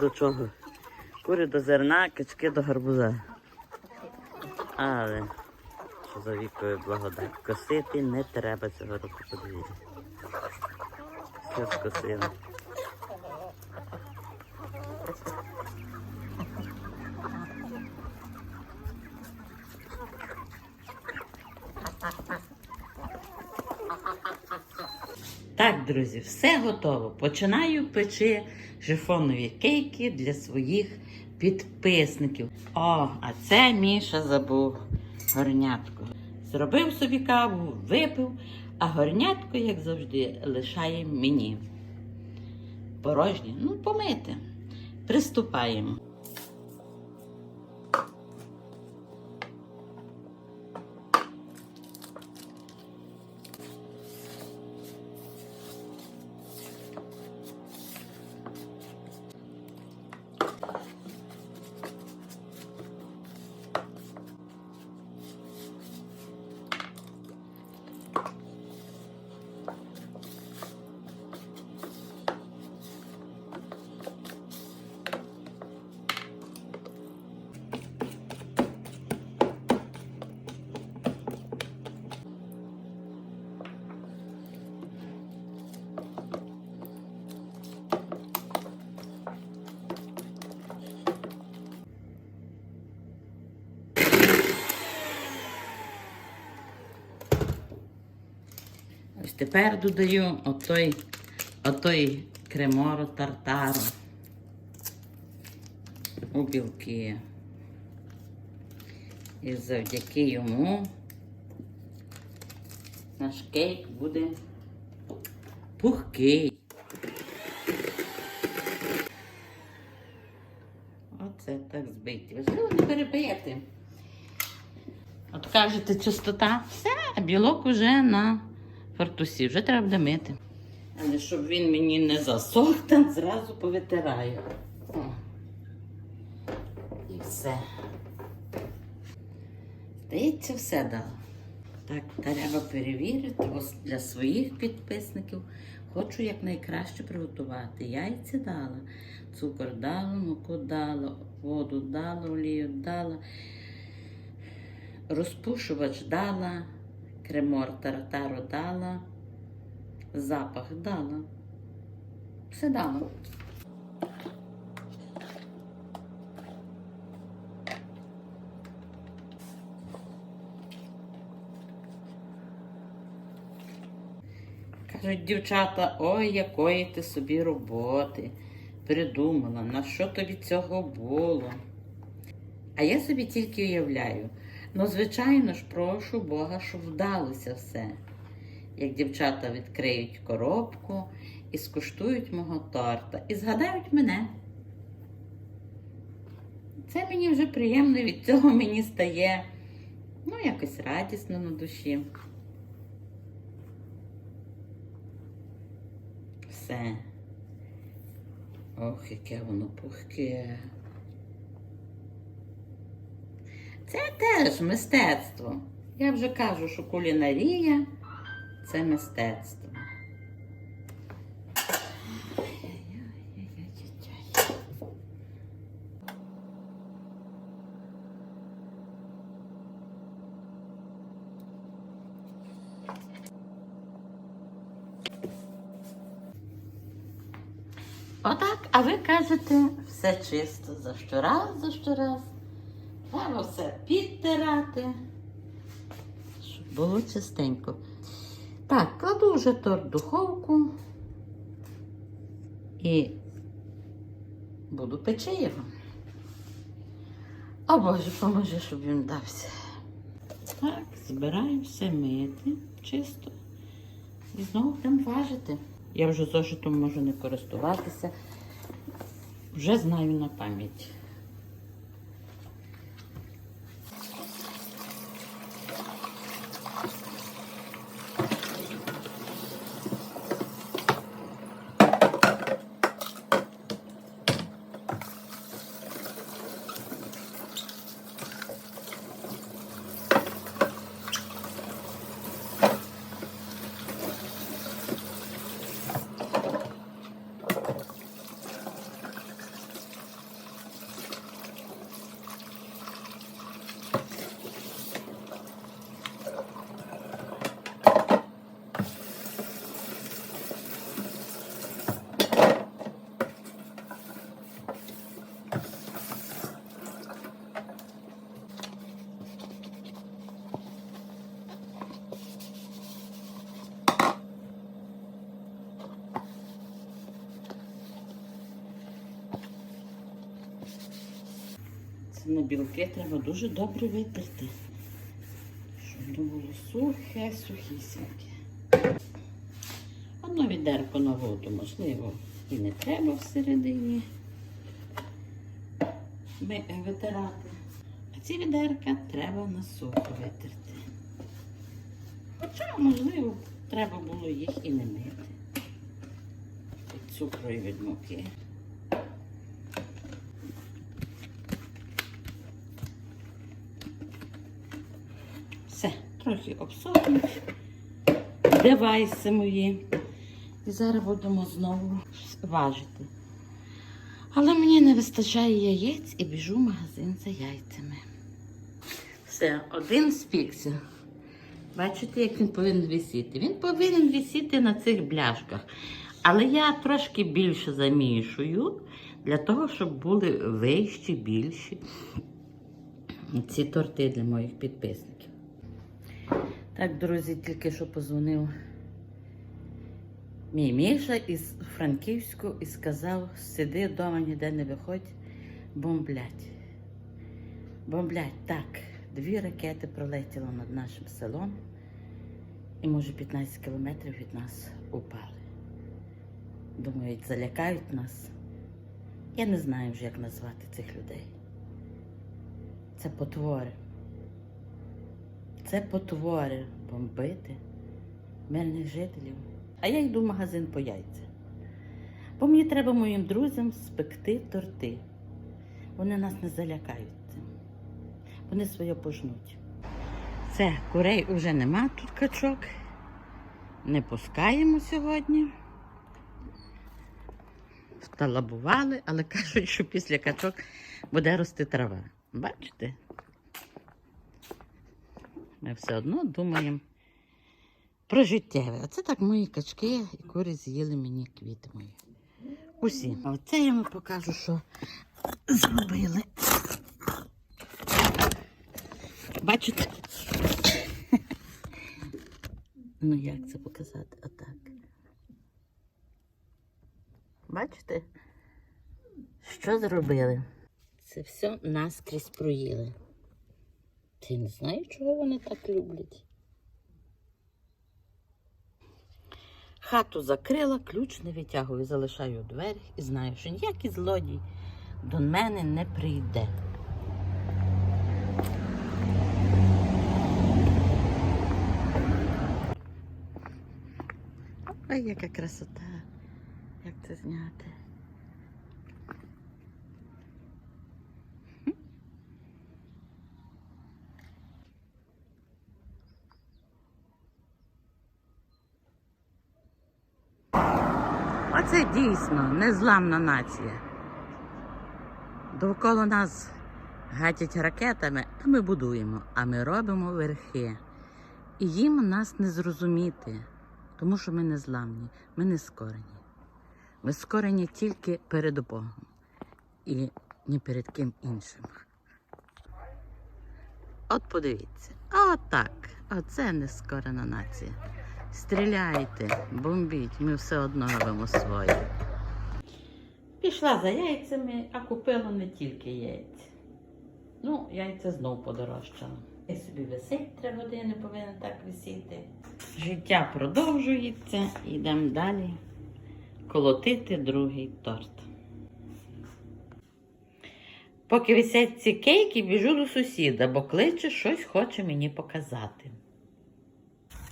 До чого? Кури до зерна, качки до гарбуза. Але вікою благодать. Косити не треба цього року подвір'я. Все скосили. Так, друзі, все готово. Починаю печи жифонові кейки для своїх підписників. О, а це Міша забув горнятко. Зробив собі каву, випив, а горнятко, як завжди, лишає мені. Порожнє, ну, помити. Приступаємо. Тепер додаю отой, отой креморо тартару у білки. І завдяки йому наш кейк буде пухкий. Оце так збиті. Важливо не перебити. От кажете, чистота, все, білок уже на фартусі, вже треба буде мити. Але щоб він мені не засох, так зразу повитираю. О. І все. Здається, все дала. Так, треба перевірити для своїх підписників. Хочу якнайкраще приготувати. Яйця дала, цукор дала, муку дала, воду дала, олію дала, розпушувач дала, кремор тартару дала, запах дала. Все дала. Кажуть, дівчата, ой, якої ти собі роботи придумала, на що тобі цього було? А я собі тільки уявляю. Ну, звичайно ж, прошу Бога, щоб вдалося все. Як дівчата відкриють коробку і скуштують мого торта, і згадають мене. Це мені вже приємно, від цього мені стає, ну, якось радісно на душі. Все. Ох, яке воно пухке. Це теж мистецтво. Я вже кажу, що кулінарія це мистецтво. Отак, а ви кажете, все чисто за щораз, за щораз. Треба все підтирати, щоб було чистенько. Так, кладу вже торт в духовку і буду печи його. О Боже, поможи, щоб він дався. Так, збираю все мити чисто. І знову будемо важити. Я вже зошитом можу не користуватися. Вже знаю на пам'ять. На білки треба дуже добре витерти. Щоб не було сухе, сухісіньке. Одно відерко на воду, можливо, і не треба всередині е, витирати. А ці відерка треба на сухо витерти. Хоча, можливо, треба було їх і не мити. Від цукру і від муки. Все, трохи обсохнуть. Девайси мої. І зараз будемо знову важити. Але мені не вистачає яєць і біжу в магазин за яйцями. Все, один спікся. Бачите, як він повинен висіти? Він повинен висіти на цих бляшках. Але я трошки більше замішую для того, щоб були вищі, більші ці торти для моїх підписників. Так, друзі, тільки що позвонив мій Міша із Франківську і сказав, сиди вдома, ніде не виходь, бомблять. Бомблять, так. Дві ракети пролетіло над нашим селом і, може, 15 кілометрів від нас упали. Думають, залякають нас. Я не знаю вже, як назвати цих людей. Це потвори. Це потвори бомбити мирних жителів. А я йду в магазин по яйця. Бо мені треба моїм друзям спекти торти. Вони нас не залякають. Вони своє пожнуть. Це курей вже нема тут качок. Не пускаємо сьогодні. Вталабували, але кажуть, що після качок буде рости трава. Бачите? Ми все одно думаємо про життєве. Оце так мої качки і кури з'їли мені квіти мої. Усі. А оце я вам покажу, що зробили. Бачите? Ну як це показати? Отак. Бачите? Що зробили? Це все наскрізь проїли. Ти не знаю, чого вони так люблять. Хату закрила, ключ не витягую, залишаю двері і знаю, що ніякий злодій до мене не прийде. Ой, яка красота. Як це зняти? Оце дійсно незламна нація. Довкола нас гатять ракетами, а ми будуємо, а ми робимо верхи. І їм нас не зрозуміти, тому що ми не зламні, ми не скорені. Ми скорені тільки перед Богом і ні перед ким іншим. От подивіться, отак. Оце нескорена нація. Стріляйте, бомбіть, ми все одно робимо своє. Пішла за яйцями, а купила не тільки яйця. Ну, яйця знов подорожчало. І собі висить три години, повинен так висіти. Життя продовжується, йдемо далі колотити другий торт. Поки висять ці кейки, біжу до сусіда, бо кличе щось хоче мені показати.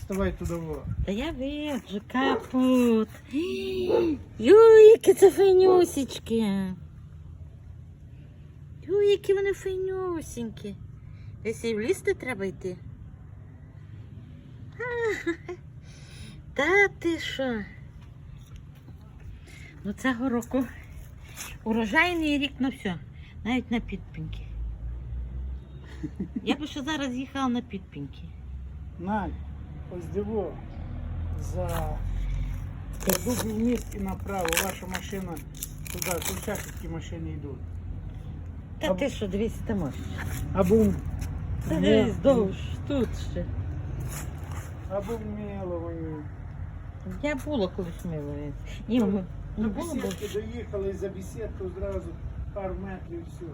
Давай туди во. Та я виджу, капут. Юй, які це файнюсічки. Юй, які вони файнюсінькі. Десь і в лісти треба йти. Та ти що? Ну цього року урожайний рік на все, навіть на підпіньки. Я би ще зараз їхала на підпіньки. Надь, ось диво. За дубів вниз і направо. Ваша машина туди, зараз такі машини йдуть. Та ти що, дивись, ти можеш. Або, Та дивись, довж, тут ще. або Міловані. Я була колись милою. Ні, не До було доїхали за бесідку зразу пару метрів і все.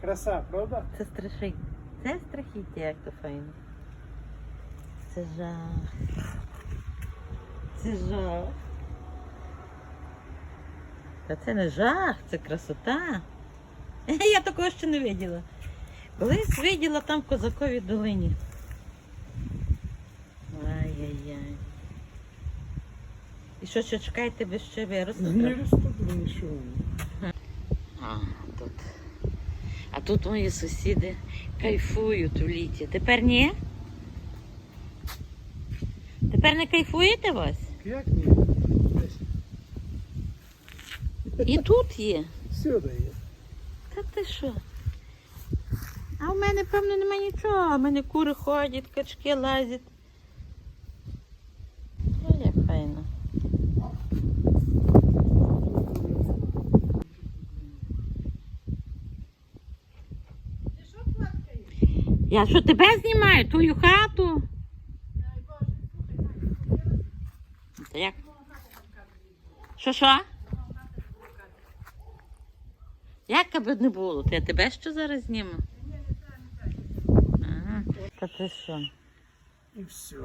Краса, правда? Це страшить. Це страхіття, як то файно. Це жах. Це жах. Та це не жах, це красота. Я такого ще не виділа. Колись виділа там в Козаковій долині. Ай-яй-яй. І що, ще чекаєте, ви ще виросте? Не розступили нічого. А, тут. Мої сусіди кайфують в літі. Тепер ні? Тепер не кайфуєте вас? Як ні? І тут є. Всюди є. Та ти що? А в мене, певно, нема нічого. У мене кури ходять, качки лазять. Ой, як файно. Я що тебе знімаю, твою хату? Та як? Що що? Як аби не було, то я тебе що зараз зніму? Ага, та ти що? І все.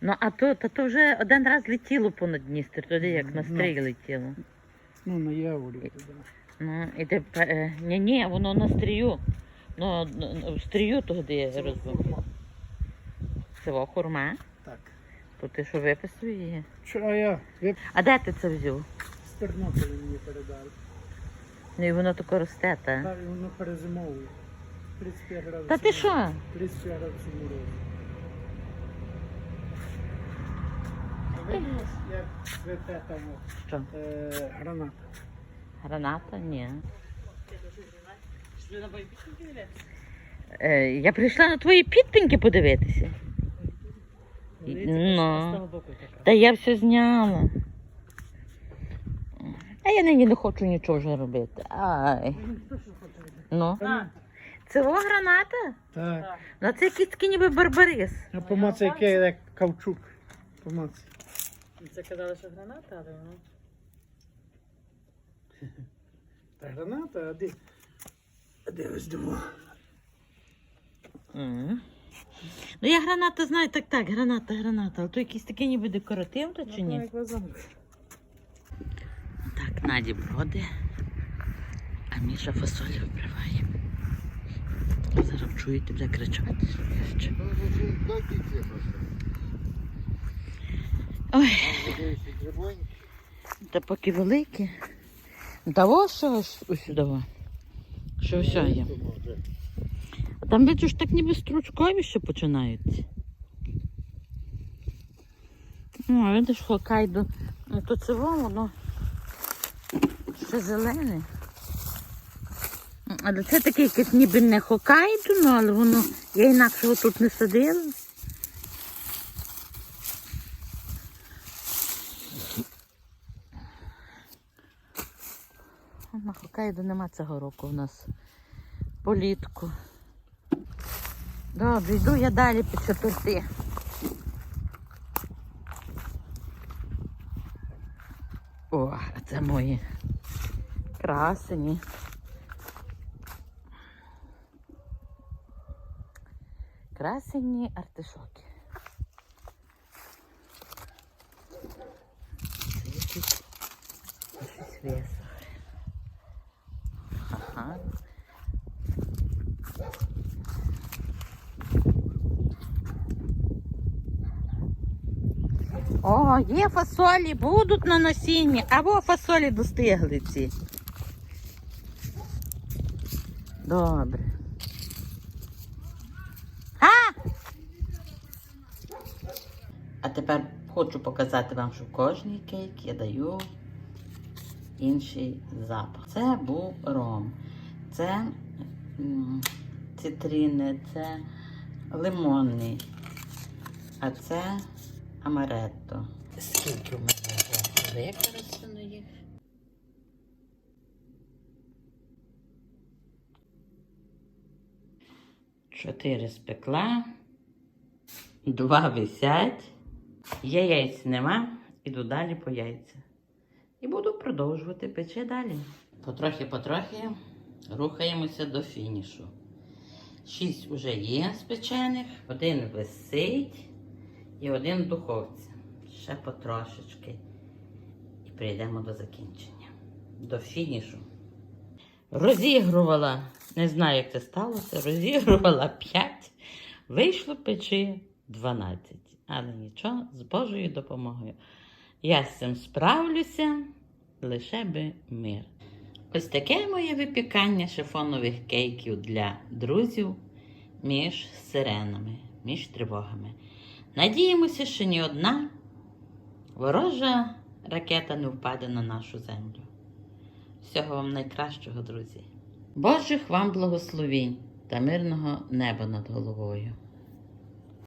Ну, а то, та то вже один раз летіло понад Дністер, туди як на стрій летіло. Ну, на яворі туди. Ну, і тепер, е, ні, ні, воно на стрію. Ну, ну, в стрію туди розбив. Це хурма? Так. То ти що виписав її? А я? Ви А де ти це взяв? з Тернополя мені передали. Ну і воно тако росте, та? Так, і воно перезимовує. 35 градусів. Та ти що? 35 градусів морозу. Як цвете там Що? е, граната. Граната? Ні. Е, я прийшла на твої підпинки подивитися. Ну. Та я все зняла. А я нині не хочу нічого вже робити. Ай. Ну. Це во граната? Так. Ну це якийсь такий ніби барбарис. А помацай як кавчук. Помацай. Це казали, що граната, але воно. Та граната, а де? А де ось. Ну я граната знаю, так так, граната, граната. Але то якийсь такий ніби декоративний чи ні? Так, Наді броди, а Міша фасолі вбиває. Зараз чуєте, буде кричати. Ой, та поки великі. Та ось що ж усюди. Що все є. А там бачиш, так ніби стручкові ще починаються. Ну, а видиш, хокайдо. Ну, то це воно ще зелене. Але це таке якесь ніби не хокайдо, ну, але воно я інакше тут не садила. На Хокайдо нема цього року в нас політку. Добре, йду я далі по чотирти. О, це мої красені. Красені артишоки. Це якісь. О, є фасолі, будуть на насінні, або фасолі достигли ці. Добре. А! А тепер хочу показати вам, що в кожній кейк я даю інший запах. Це був ром, це цитрини, це лимонний, а це амаретто. Скільки в мене вже використано їх? Чотири спекла, два висять, яєць нема, іду далі по яйця. І буду продовжувати печи далі. Потрохи-потрохи Рухаємося до фінішу. Шість уже є спечених, один висить і один в духовці. Ще потрошечки. І прийдемо до закінчення. До фінішу. Розігрувала, не знаю, як це сталося, розігрувала 5, вийшло печі 12. Але нічого, з Божою допомогою. Я з цим справлюся, лише би мир. Ось таке моє випікання шифонових кейків для друзів між сиренами, між тривогами. Надіємося, що ні одна ворожа ракета не впаде на нашу землю. Всього вам найкращого, друзі. Божих вам благословінь та мирного неба над головою.